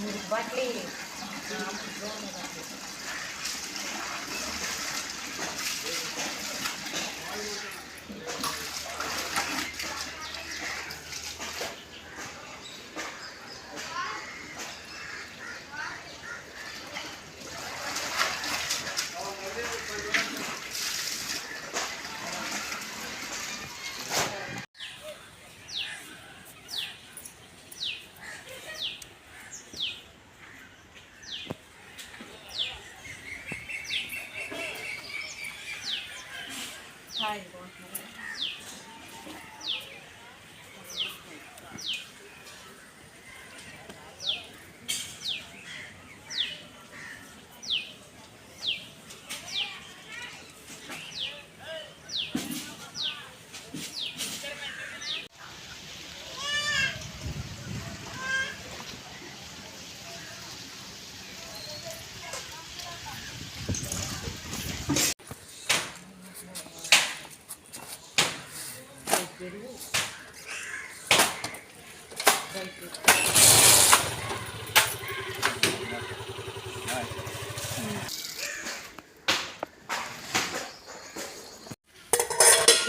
మీరు బట్లీ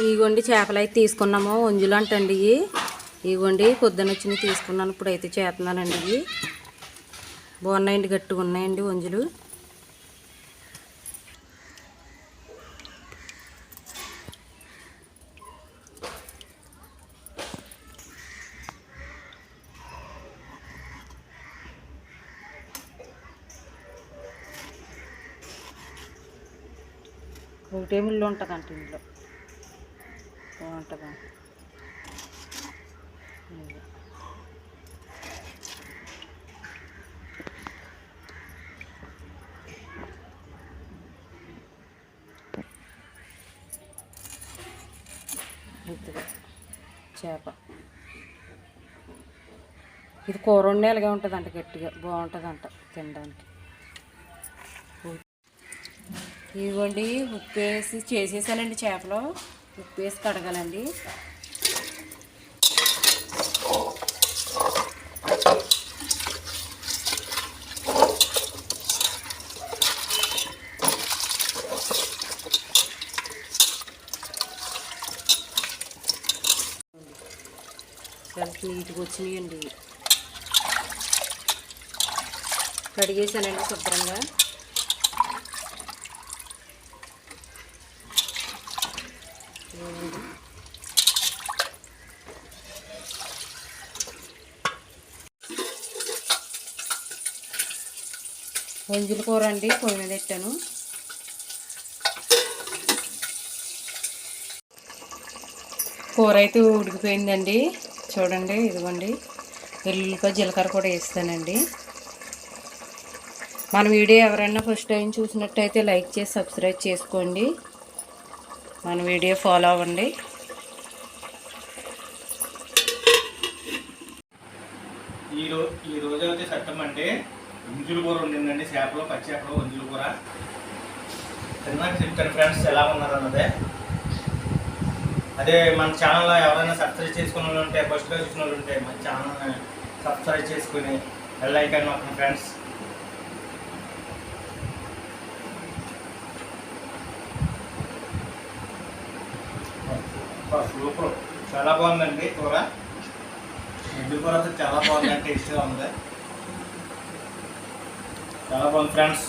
ఇగోండి చేపలు అయితే తీసుకున్నాము. ఒంజులు అంటండి ఇవి. ఇగోండి పొద్దున వచ్చినవి తీసుకున్నాను. ఇప్పుడు అయితే చేస్తున్నానండి ఇవి. బాగున్నాయండి గట్టిగా ఉన్నాయండి వంజులు ఒకటే ముళ్ళు ఉంటుందంట ఇందులో. బాగుంటుందా? ఇదిగో. చేప. ఇది కూర వండేలాగా ఉంటుందంట గట్టిగా బాగుంటుందంట తినడానికి. ఇదిగోండి ఉప్పు వేసి చేసేసానండి చేపలు. ఉప్పు వేసి కడగాలండి. చాలా నీట్గా వచ్చినాయండి కడిగేసానండి శుభ్రంగా. ఇదిగోండి. కూర అండి పొయ్యి మీద పెట్టాను. కూర అయితే ఉడికిపోయిందండి. చూడండి ఇదిగోండి. వెల్లుల్లిపాయ జీలకర్ర కూడా వేస్తానండి. మన వీడియో ఎవరైనా ఫస్ట్ టైం చూసినట్టయితే లైక్ చేసి సబ్స్క్రైబ్ చేసుకోండి. మన వీడియో ఫాలో అవ్వండి. ఈ రోజు ఈ రోజు అయితే చట్టం అంటే వంజుల కూర ఉండిందండి చేపలు పచ్చి చేపలు వంజుల కూర. తిన్నాక చెప్తాను ఫ్రెండ్స్ ఎలా ఉన్నారు అన్నదే. అదే మన ఛానల్లో ఎవరైనా సబ్స్క్రైబ్ చేసుకున్న వాళ్ళు ఉంటే ఫస్ట్గా చూసిన వాళ్ళు ఉంటే మన ఛానల్ని సబ్స్క్రైబ్ చేసుకుని బెల్ ఐకాన్ నొక్కండి ఫ్రెండ్స్ సూపర్. చాలా బాగుందండి కూర. వంజుల కూర అయితే చాలా బాగుంది. టేస్ట్గా ఉంది. చాలా బాగుంది ఫ్రెండ్స్.